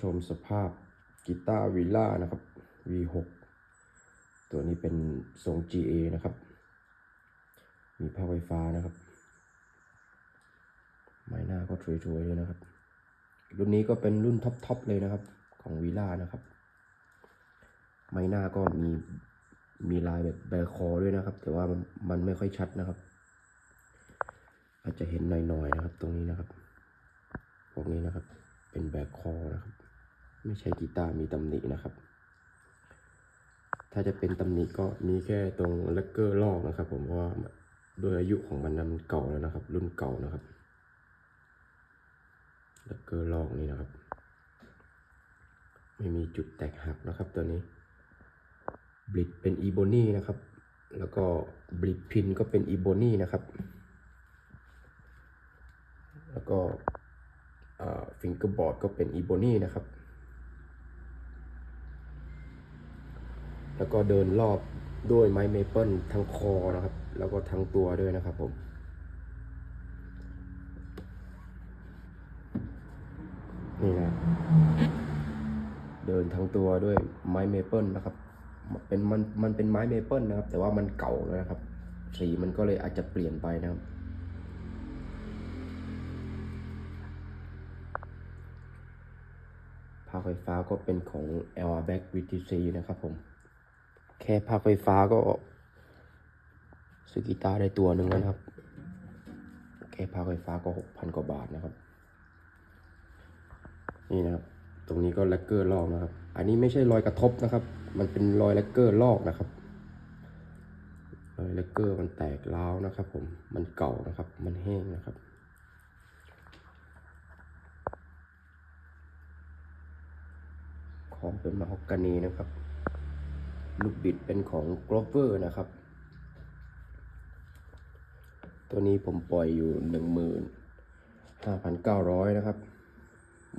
ชมสภาพกีตาร์วิล่านะครับ V6 ตัวนี้เป็นทรง GA นะครับ มีผ้าไฟฟ้านะครับ ไม้หน้าก็สวยๆเลยนะครับ รุ่นนี้ก็เป็นรุ่นท็อปๆเลยนะครับของวีล่านะครับ ไม้หน้าก็มีมีลายแบบแบคอด้วยนะครับ แต่ว่ามันมันไม่ค่อยชัดนะครับ อาจจะเห็นหน่อยๆนะครับ ตรงนี้นะครับ พวกนี้นะครับ เป็นแบคคอนะครับ ไม่ใช่กีตาร์มีตำหนินะครับ ถ้าจะเป็นตำหนิก็มีแค่ตรงเลกเกอร์ลอกนะครับ ผมเพราะว่าด้วยอายุของมันนะมันเก่าแล้วนะครับ รุ่นเก่านะครับเลกเกอร์ลอกนี่นะครับ ไม่มีจุดแตกหักนะครับตัวนี้บลิดเป็นอีโบนี่นะครับ แล้วก็บลิดพินก็เป็นอีโบนี่นะครับ แล้วก็ฟิงเกอร์บอร์ดก็เป็นอีโบนี่นะครับ แล้วก็เดินรอบด้วยไม้เมเปิลทั้งคอนะครับ แล้วก็ทั้งตัวด้วยนะครับผมนี่นะเดินทั้งตัวด้วยไม้เมเปิลนะครับ เป็นมันมันเป็นไม้เมเปิลนะครับ แต่ว่ามันเก่าแล้วนะครับ สีมันก็เลยอาจจะเปลี่ยนไปนะครับภาคไฟฟ้าก็เป็นของ l r b a c k VTC นะครับผม แค่ภาคไฟฟ้าก็ซื้อกีตาร์ได้ตัวหนึ่งแล้วนะครับ แค่ภาคไฟฟ้าก็หกพันกว่าบาทนะครับ นี่นะครับ ตรงนี้ก็แลกเกอร์ลอกนะครับ อันนี้ไม่ใช่รอยกระทบนะครับ มันเป็นรอยแลกเกอร์ลอกนะครับรอยแลกเกอร์มันแตกร้าวนะครับ ผม มันเก่านะครับ มันแห้งนะครับของเป็นมาฮอกกานีนะครับ ลูกบิดเป็นของ Grover นะครับ ตัวนี้ผมปล่อยอยู่หนึ่งหมื่นห้าพันเก้าร้อยนะครับ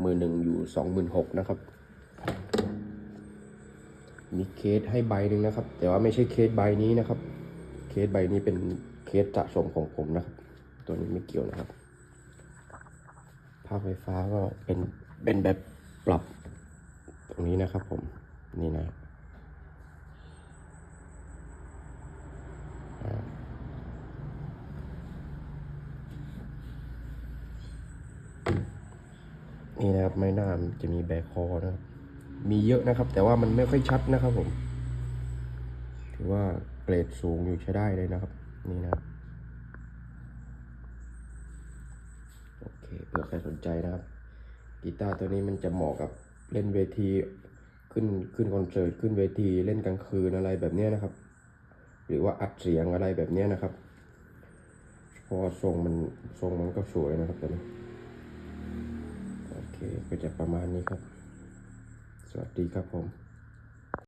มือหนึ่งอยู่สองหมื่นหกนะครับ มีเคสให้ใบหนึ่งนะครับ แต่ว่าไม่ใช่เคสใบนี้นะครับ เคสใบนี้เป็นเคสสะสมของผมนะครับ ตัวนี้ไม่เกี่ยวนะครับ ภาคไฟฟ้าก็เป็นเป็นแบบปรับตรงนี้นะครับผม นี่นะ นี่นะครับไม่น่ามันจะมีแบคคอนะครับ มีเยอะนะครับ แต่ว่ามันไม่ค่อยชัดนะครับผม ถือว่าเกรดสูงอยู่ใช้ได้เลยนะครับ นี่นะครับโอเคเผื่อใครสนใจนะครับ กีตาร์ตัวนี้มันจะเหมาะกับเล่นเวทีขึ้นขึ้นคอนเสิร์ตขึ้นเวทีเล่นกลางคืนอะไรแบบนี้นะครับ หรือว่าอัดเสียงอะไรแบบนี้นะครับเพราะทรงมันทรงมันก็สวยนะครับตัวนี้ ก็จะประมาณนี้ครับ สวัสดีครับผม